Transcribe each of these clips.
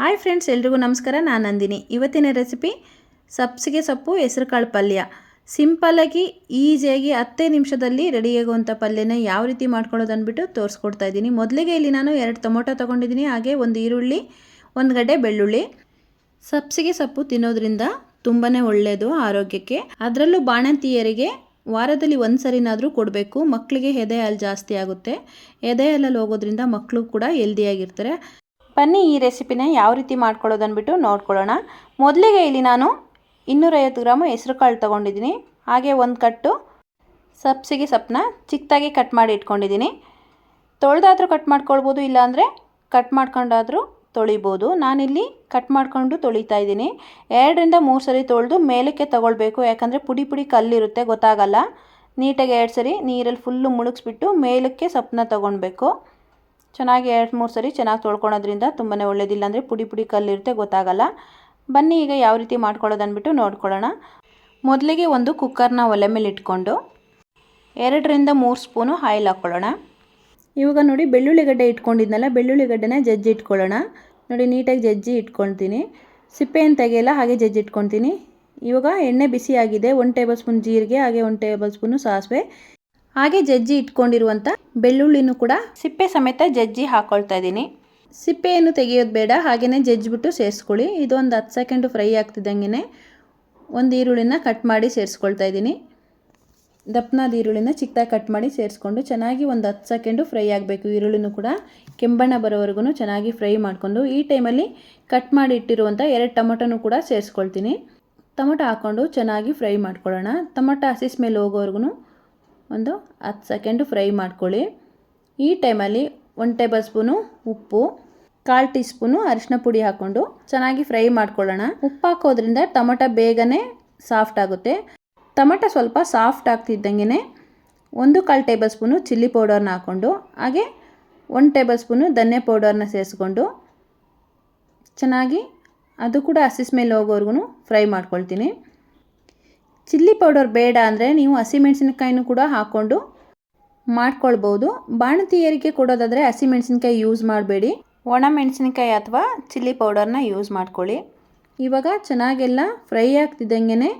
Hi friends, ಎಲ್ರಿಗೂ ನಮಸ್ಕಾರ. ನಾನು ನಂದಿನಿ. ಇವತ್ತಿನ ರೆಸಿಪಿ ಸಬ್ಸಿಗೆ ಸೊಪ್ಪು, ಹೆಸರುಕಾಳು ಪಲ್ಯ. ಸಿಂಪಲ್ಲಾಗಿ ಈಸಿಯಾಗಿ ಹತ್ತೇ ನಿಮಿಷದಲ್ಲಿ ರೆಡಿಯಾಗುವಂಥ ಪಲ್ಯನ ಯಾವ ರೀತಿ ಮಾಡ್ಕೊಳ್ಳೋದು ಅಂದ್ಬಿಟ್ಟು ತೋರಿಸ್ಕೊಡ್ತಾ ಇದ್ದೀನಿ. ಮೊದಲಿಗೆ ಇಲ್ಲಿ ನಾನು ಎರಡು ಟೊಮೊಟೊ ತೊಗೊಂಡಿದ್ದೀನಿ. ಹಾಗೆ ಒಂದು ಈರುಳ್ಳಿ, ಒಂದು ಗಡ್ಡೆ ಬೆಳ್ಳುಳ್ಳಿ. ಸಬ್ಸಿಗೆ ಸೊಪ್ಪು ತಿನ್ನೋದ್ರಿಂದ ತುಂಬಾ ಒಳ್ಳೆಯದು ಆರೋಗ್ಯಕ್ಕೆ. ಅದರಲ್ಲೂ ಬಾಣಂತಿಯರಿಗೆ ವಾರದಲ್ಲಿ ಒಂದು ಸರಿನಾದರೂ ಕೊಡಬೇಕು. ಮಕ್ಕಳಿಗೆ ಎದೆ ಹಾಲು ಜಾಸ್ತಿ ಆಗುತ್ತೆ. ಎದೆ ಹಾಲಲ್ಲಿ ಹೋಗೋದ್ರಿಂದ ಮಕ್ಕಳು ಕೂಡ ಹೆಲ್ದಿಯಾಗಿರ್ತಾರೆ ಬನ್ನಿ ಈ ರೆಸಿಪಿನ ಯಾವ ರೀತಿ ಮಾಡ್ಕೊಳ್ಳೋದು ಅಂದ್ಬಿಟ್ಟು ನೋಡ್ಕೊಳ್ಳೋಣ. ಮೊದಲಿಗೆ ಇಲ್ಲಿ ನಾನು ಇನ್ನೂರೈವತ್ತು ಗ್ರಾಮು ಹೆಸರು ಕಾಳು ತೊಗೊಂಡಿದ್ದೀನಿ. ಹಾಗೆ ಒಂದು ಕಟ್ಟು ಸಬ್ಸಿಗೆ ಸೊಪ್ಪನ್ನ ಚಿಕ್ಕದಾಗಿ ಕಟ್ ಮಾಡಿ ಇಟ್ಕೊಂಡಿದ್ದೀನಿ. ತೊಳೆದಾದರೂ ಕಟ್ ಮಾಡ್ಕೊಳ್ಬೋದು, ಇಲ್ಲಾಂದರೆ ಕಟ್ ಮಾಡ್ಕೊಂಡಾದರೂ ತೊಳಿಬೋದು. ನಾನಿಲ್ಲಿ ಕಟ್ ಮಾಡಿಕೊಂಡು ತೊಳಿತಾ ಇದ್ದೀನಿ. ಎರಡರಿಂದ ಮೂರು ಸರಿ ತೊಳೆದು ಮೇಲಕ್ಕೆ ತೊಗೊಳ್ಬೇಕು. ಯಾಕಂದರೆ ಪುಡಿ ಪುಡಿ ಕಲ್ಲಿರುತ್ತೆ, ಗೊತ್ತಾಗಲ್ಲ. ನೀಟಾಗಿ ಎರಡು ಸರಿ ನೀರಲ್ಲಿ ಫುಲ್ಲು ಮುಳುಗಿಸ್ಬಿಟ್ಟು ಮೇಲಕ್ಕೆ ಸೊಪ್ಪನ್ನ ತೊಗೊಳ್ಬೇಕು ಚೆನ್ನಾಗಿ ಎರಡು ಮೂರು ಸರಿ ಚೆನ್ನಾಗಿ ತೊಳ್ಕೊಳೋದ್ರಿಂದ ತುಂಬಾ ಒಳ್ಳೇದಿಲ್ಲ ಅಂದರೆ ಪುಡಿ ಪುಡಿ ಕಲ್ಲಿರುತ್ತೆ, ಗೊತ್ತಾಗಲ್ಲ. ಬನ್ನಿ ಈಗ ಯಾವ ರೀತಿ ಮಾಡ್ಕೊಳ್ಳೋದನ್ಬಿಟ್ಟು ನೋಡ್ಕೊಳ್ಳೋಣ. ಮೊದಲಿಗೆ ಒಂದು ಕುಕ್ಕರ್ನ ಒಲೆ ಮೇಲೆ ಇಟ್ಕೊಂಡು ಎರಡರಿಂದ ಮೂರು ಸ್ಪೂನು ಆಯಿಲ್ ಹಾಕ್ಕೊಳ್ಳೋಣ. ಇವಾಗ ನೋಡಿ ಬೆಳ್ಳುಳ್ಳಿ ಗಡ್ಡೆ ಇಟ್ಕೊಂಡಿದ್ನಲ್ಲ, ಬೆಳ್ಳುಳ್ಳಿ ಗಡ್ಡೆನ ಜಜ್ಜಿ ಇಟ್ಕೊಳ್ಳೋಣ. ನೋಡಿ ನೀಟಾಗಿ ಜಜ್ಜಿ ಇಟ್ಕೊಳ್ತೀನಿ. ಸಿಪ್ಪೆಯನ್ನು ತೆಗೆಯಲ್ಲ ಹಾಗೆ ಜಜ್ಜಿ ಇಟ್ಕೊಳ್ತೀನಿ. ಇವಾಗ ಎಣ್ಣೆ ಬಿಸಿ ಆಗಿದೆ ಒಂದು ಟೇಬಲ್ ಸ್ಪೂನ್ ಜೀರಿಗೆ, ಹಾಗೆ ಒಂದು ಟೇಬಲ್ ಸ್ಪೂನು ಸಾಸಿವೆ. ಹಾಗೆ ಜಜ್ಜಿ ಇಟ್ಕೊಂಡಿರುವಂಥ ಬೆಳ್ಳುಳ್ಳಿನೂ ಕೂಡ ಸಿಪ್ಪೆ ಸಮೇತ ಜಜ್ಜಿ ಹಾಕ್ಕೊಳ್ತಾ ಇದ್ದೀನಿ. ಸಿಪ್ಪೆಯನ್ನು ತೆಗೆಯೋದು ಬೇಡ ಹಾಗೆಯೇ ಜಜ್ಜಿಬಿಟ್ಟು ಸೇರಿಸ್ಕೊಳ್ಳಿ. ಇದೊಂದು ಹತ್ತು ಸೆಕೆಂಡು ಫ್ರೈ ಆಗ್ತಿದ್ದಂಗೆ ಒಂದು ಈರುಳ್ಳಿನ ಕಟ್ ಮಾಡಿ ಸೇರಿಸ್ಕೊಳ್ತಾ ಇದ್ದೀನಿ. ದಪ್ಪನಾದ ಈರುಳ್ಳಿನ ಚಿಕ್ಕದಾಗಿ ಕಟ್ ಮಾಡಿ ಸೇರಿಸ್ಕೊಂಡು ಚೆನ್ನಾಗಿ ಒಂದು ಹತ್ತು ಸೆಕೆಂಡು ಫ್ರೈ ಆಗಬೇಕು ಈರುಳ್ಳಿನೂ ಕೂಡ. ಕೆಂಬಣ್ಣ ಬರೋವರೆಗೂ ಚೆನ್ನಾಗಿ ಫ್ರೈ ಮಾಡಿಕೊಂಡು ಈ ಟೈಮಲ್ಲಿ ಕಟ್ ಮಾಡಿ ಇಟ್ಟಿರುವಂಥ ಎರಡು ಟೊಮೊಟೊನೂ ಕೂಡ ಸೇರಿಸ್ಕೊಳ್ತೀನಿ. ಟೊಮೊಟೊ ಹಾಕ್ಕೊಂಡು ಚೆನ್ನಾಗಿ ಫ್ರೈ ಮಾಡ್ಕೊಳ್ಳೋಣ. ಟೊಮೊಟೊ ಹಸಿ ಮೇಲೆ ಹೋಗೋವರೆಗೂ ಒಂದು ಹತ್ತು ಸೆಕೆಂಡು ಫ್ರೈ ಮಾಡ್ಕೊಳ್ಳಿ. ಈ ಟೈಮಲ್ಲಿ ಒಂದು ಟೇಬಲ್ ಸ್ಪೂನು ಉಪ್ಪು, ಕಾಲು ಟೀ ಸ್ಪೂನು ಅರಿಶಿನ ಪುಡಿ ಹಾಕ್ಕೊಂಡು ಚೆನ್ನಾಗಿ ಫ್ರೈ ಮಾಡ್ಕೊಳ್ಳೋಣ. ಉಪ್ಪು ಹಾಕೋದ್ರಿಂದ ಟೊಮೊಟೊ ಬೇಗನೆ ಸಾಫ್ಟ್ ಆಗುತ್ತೆ. ಟೊಮೊಟೊ ಸ್ವಲ್ಪ ಸಾಫ್ಟ್ ಆಗ್ತಿದ್ದಂಗೆ ಒಂದು ಕಾಲು ಟೇಬಲ್ ಸ್ಪೂನು ಚಿಲ್ಲಿ ಪೌಡರ್ನ ಹಾಕ್ಕೊಂಡು, ಹಾಗೆ ಒನ್ ಟೇಬಲ್ ಸ್ಪೂನು ಧನ್ಯ ಪೌಡರ್ನ ಸೇರಿಸ್ಕೊಂಡು ಚೆನ್ನಾಗಿ ಅದು ಕೂಡ ಹಸಿಸ್ ಮೇಲೆ ಹೋಗೋವರೆಗೂ ಫ್ರೈ ಮಾಡ್ಕೊಳ್ತೀನಿ. ಚಿಲ್ಲಿ ಪೌಡರ್ ಬೇಡ ಅಂದರೆ ನೀವು ಹಸಿಮೆಣಸಿನಕಾಯಿನೂ ಕೂಡ ಹಾಕ್ಕೊಂಡು ಮಾಡ್ಕೊಳ್ಬೋದು. ಬಾಣತಿಯರಿಗೆ ಕೊಡೋದಾದರೆ ಹಸಿಮೆಣಸಿನ್ಕಾಯಿ ಯೂಸ್ ಮಾಡಬೇಡಿ. ಒಣ ಮೆಣಸಿನಕಾಯಿ ಅಥವಾ ಚಿಲ್ಲಿ ಪೌಡರ್ನ ಯೂಸ್ ಮಾಡ್ಕೊಳ್ಳಿ. ಇವಾಗ ಚೆನ್ನಾಗೆಲ್ಲ ಫ್ರೈ ಆಗ್ತಿದ್ದಂಗೆ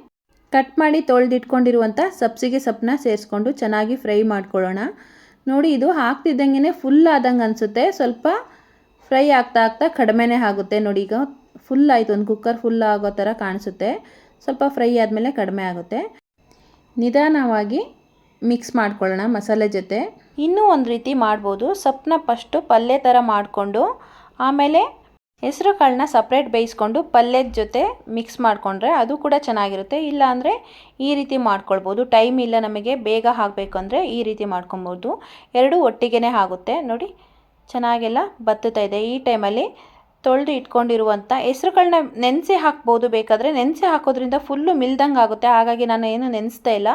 ಕಟ್ ಮಾಡಿ ತೊಳೆದಿಟ್ಕೊಂಡಿರುವಂಥ ಸಬ್ಸಿಗೆ ಸೊಪ್ಪನ್ನ ಸೇರಿಸ್ಕೊಂಡು ಚೆನ್ನಾಗಿ ಫ್ರೈ ಮಾಡ್ಕೊಳ್ಳೋಣ. ನೋಡಿ ಇದು ಹಾಕ್ತಿದ್ದಂಗೆ ಫುಲ್ ಆದಂಗೆ ಅನಿಸುತ್ತೆ. ಸ್ವಲ್ಪ ಫ್ರೈ ಆಗ್ತಾ ಆಗ್ತಾ ಕಡಿಮೆನೇ ಆಗುತ್ತೆ. ನೋಡಿ ಈಗ ಫುಲ್ ಆಯಿತು. ಒಂದು ಕುಕ್ಕರ್ ಫುಲ್ ಆಗೋ ಥರ ಕಾಣಿಸುತ್ತೆ. ಸ್ವಲ್ಪ ಫ್ರೈ ಆದಮೇಲೆ ಕಡಿಮೆ ಆಗುತ್ತೆ. ನಿಧಾನವಾಗಿ ಮಿಕ್ಸ್ ಮಾಡ್ಕೊಳ್ಳೋಣ ಮಸಾಲೆ ಜೊತೆ. ಇನ್ನೂ ಒಂದು ರೀತಿ ಮಾಡ್ಬೋದು. ಸೊಪ್ಪನ್ನ ಫಸ್ಟು ಪಲ್ಯ ಥರ ಮಾಡಿಕೊಂಡು, ಆಮೇಲೆ ಹೆಸರು ಕಾಳನ್ನ ಸಪ್ರೇಟ್ ಬೇಯಿಸ್ಕೊಂಡು ಪಲ್ಯದ ಜೊತೆ ಮಿಕ್ಸ್ ಮಾಡಿಕೊಂಡ್ರೆ ಅದು ಕೂಡ ಚೆನ್ನಾಗಿರುತ್ತೆ. ಇಲ್ಲ ಅಂದರೆ ಈ ರೀತಿ ಮಾಡ್ಕೊಳ್ಬೋದು. ಟೈಮ್ ಇಲ್ಲ ನಮಗೆ, ಬೇಗ ಹಾಕಬೇಕು ಅಂದರೆ ಈ ರೀತಿ ಮಾಡ್ಕೊಬೋದು ಎರಡೂ ಒಟ್ಟಿಗೆ ಆಗುತ್ತೆ. ನೋಡಿ, ಚೆನ್ನಾಗೆಲ್ಲ ಬತ್ತುತ್ತಾ ಇದೆ. ಈ ಟೈಮಲ್ಲಿ ತೊಳೆದು ಇಟ್ಕೊಂಡಿರುವಂಥ ಹೆಸ್ರುಗಳನ್ನ ನೆನೆಸಿ ಹಾಕ್ಬೋದು ಬೇಕಾದರೆ. ನೆನೆಸಿ ಹಾಕೋದ್ರಿಂದ ಫುಲ್ಲು ಮಿಲ್ದಂಗೆ ಆಗುತ್ತೆ ಹಾಗಾಗಿ ನಾನು ಏನು ನೆನೆಸ್ತಾ ಇಲ್ಲ.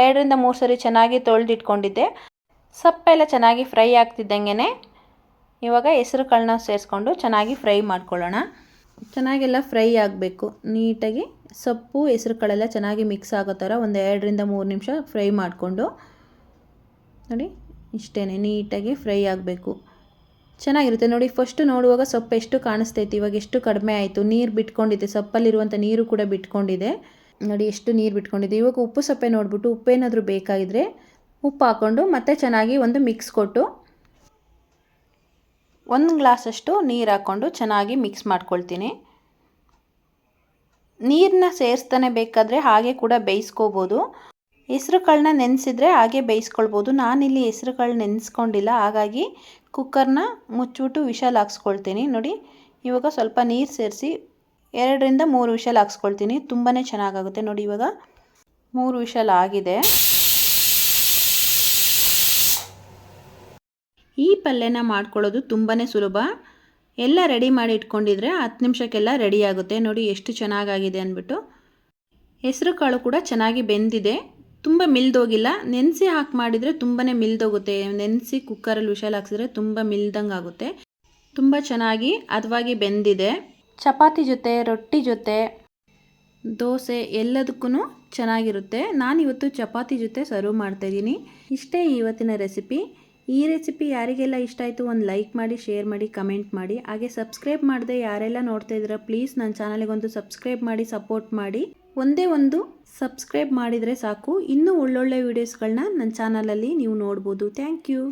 ಎರಡರಿಂದ ಮೂರು ಸರಿ ಚೆನ್ನಾಗಿ ತೊಳೆದು ಇಟ್ಕೊಂಡಿದ್ದೆ. ಸಪ್ಪೆಲ್ಲ ಚೆನ್ನಾಗಿ ಫ್ರೈ ಆಗ್ತಿದ್ದಂಗೆ ಇವಾಗ ಹೆಸ್ರುಗಳನ್ನ ಸೇರಿಸ್ಕೊಂಡು ಚೆನ್ನಾಗಿ ಫ್ರೈ ಮಾಡ್ಕೊಳ್ಳೋಣ. ಚೆನ್ನಾಗೆಲ್ಲ ಫ್ರೈ ಆಗಬೇಕು. ನೀಟಾಗಿ ಸೊಪ್ಪು, ಹೆಸ್ರುಗಳೆಲ್ಲ ಚೆನ್ನಾಗಿ ಮಿಕ್ಸ್ ಆಗೋ ಥರ ಒಂದು ಎರಡರಿಂದ ಮೂರು ನಿಮಿಷ ಫ್ರೈ ಮಾಡಿಕೊಂಡು ನೋಡಿ ಇಷ್ಟೇ ನೀಟಾಗಿ ಫ್ರೈ ಆಗಬೇಕು. ಚೆನ್ನಾಗಿರುತ್ತೆ. ನೋಡಿ ಫಸ್ಟು ನೋಡುವಾಗ ಸೊಪ್ಪು ಎಷ್ಟು ಕಾಣಿಸ್ತೈತಿ, ಇವಾಗ ಎಷ್ಟು ಕಡಿಮೆ ಆಯಿತು. ನೀರು ಬಿಟ್ಕೊಂಡಿದೆ. ಸೊಪ್ಪಲ್ಲಿರುವಂಥ ನೀರು ಕೂಡ ಬಿಟ್ಕೊಂಡಿದೆ. ನೋಡಿ, ಎಷ್ಟು ನೀರು ಬಿಟ್ಕೊಂಡಿದೆ. ಇವಾಗ ಉಪ್ಪು ಸೊಪ್ಪೆ ನೋಡಿಬಿಟ್ಟು ಉಪ್ಪೇನಾದರೂ ಬೇಕಾಗಿದ್ರೆ ಉಪ್ಪು ಹಾಕ್ಕೊಂಡು ಮತ್ತೆ ಚೆನ್ನಾಗಿ ಒಂದು ಮಿಕ್ಸ್ ಕೊಟ್ಟು ಒಂದು ಗ್ಲಾಸಷ್ಟು ನೀರು ಹಾಕ್ಕೊಂಡು ಚೆನ್ನಾಗಿ ಮಿಕ್ಸ್ ಮಾಡ್ಕೊಳ್ತೀನಿ. ನೀರನ್ನ ಸೇರಿಸ್ತಾನೆ ಬೇಕಾದರೆ ಹಾಗೆ ಕೂಡ ಬೇಯಿಸ್ಕೋಬೋದು. ಹೆಸ್ರು ಕಾಳನ್ನ ನೆನೆಸಿದ್ರೆ ಹಾಗೆ ಬೇಯಿಸ್ಕೊಳ್ಬೋದು. ನಾನಿಲ್ಲಿ ಹೆಸ್ರು ಕಾಳು ನೆನೆಸ್ಕೊಂಡಿಲ್ಲ. ಹಾಗಾಗಿ ಕುಕ್ಕರ್ನ ಮುಚ್ಚಿಬಿಟ್ಟು ವಿಷಲ್ ಹಾಕ್ಸ್ಕೊಳ್ತೀನಿ. ನೋಡಿ, ಇವಾಗ ಸ್ವಲ್ಪ ನೀರು ಸೇರಿಸಿ ಎರಡರಿಂದ ಮೂರು ವಿಷಲ್ ಹಾಕ್ಸ್ಕೊಳ್ತೀನಿ. ತುಂಬಾ ಚೆನ್ನಾಗಾಗುತ್ತೆ. ನೋಡಿ, ಇವಾಗ ಮೂರು ವಿಷಲ್ ಆಗಿದೆ. ಈ ಪಲ್ಯನ ಮಾಡ್ಕೊಳ್ಳೋದು ತುಂಬಾ ಸುಲಭ. ಎಲ್ಲ ರೆಡಿ ಮಾಡಿ ಇಟ್ಕೊಂಡಿದ್ರೆ ಹತ್ತು ನಿಮಿಷಕ್ಕೆಲ್ಲ ರೆಡಿ ಆಗುತ್ತೆ. ನೋಡಿ, ಎಷ್ಟು ಚೆನ್ನಾಗಾಗಿದೆ ಅಂದ್ಬಿಟ್ಟು. ಹೆಸರು ಕಾಳು ಕೂಡ ಚೆನ್ನಾಗಿ ಬೆಂದಿದೆ. ತುಂಬ ಮಿಲ್ದೋಗಿಲ್ಲ. ನೆನೆಸಿ ಹಾಕಿ ಮಾಡಿದರೆ ತುಂಬಾ ಮಿಲ್ದೋಗುತ್ತೆ. ನೆನೆಸಿ ಕುಕ್ಕರಲ್ಲಿ ವಿಷಲ್ ಹಾಕ್ಸಿದ್ರೆ ತುಂಬ ಮಿಲ್ದಂಗೆ ಆಗುತ್ತೆ. ತುಂಬ ಚೆನ್ನಾಗಿ ಹದವಾಗಿ ಬೆಂದಿದೆ. ಚಪಾತಿ ಜೊತೆ, ರೊಟ್ಟಿ ಜೊತೆ, ದೋಸೆ ಎಲ್ಲದಕ್ಕೂ ಚೆನ್ನಾಗಿರುತ್ತೆ. ನಾನಿವತ್ತು ಚಪಾತಿ ಜೊತೆ ಸರ್ವ್ ಮಾಡ್ತಾಯಿದ್ದೀನಿ ಇಷ್ಟೇ ಇವತ್ತಿನ ರೆಸಿಪಿ. ಈ ರೆಸಿಪಿ ಯಾರಿಗೆಲ್ಲ ಇಷ್ಟ ಆಯಿತು ಒಂದು ಲೈಕ್ ಮಾಡಿ, ಶೇರ್ ಮಾಡಿ, ಕಮೆಂಟ್ ಮಾಡಿ. ಹಾಗೆ ಸಬ್ಸ್ಕ್ರೈಬ್ ಮಾಡದೆ ಯಾರೆಲ್ಲ ನೋಡ್ತಾ ಇದ್ದೀರಾ, ಪ್ಲೀಸ್ ನನ್ನ ಚಾನಲಿಗೊಂದು ಸಬ್ಸ್ಕ್ರೈಬ್ ಮಾಡಿ, ಸಪೋರ್ಟ್ ಮಾಡಿ. ಒಂದೇ ಒಂದು ಸಬ್ಸ್ಕ್ರೈಬ್ ಮಾಡಿದರೆ ಸಾಕು. ಇನ್ನೂ ಒಳ್ಳೊಳ್ಳೆ ವೀಡಿಯೋಸ್ಗಳನ್ನ ನನ್ನ ಚಾನಲಲ್ಲಿ ನೀವು ನೋಡ್ಬೋದು. Thank you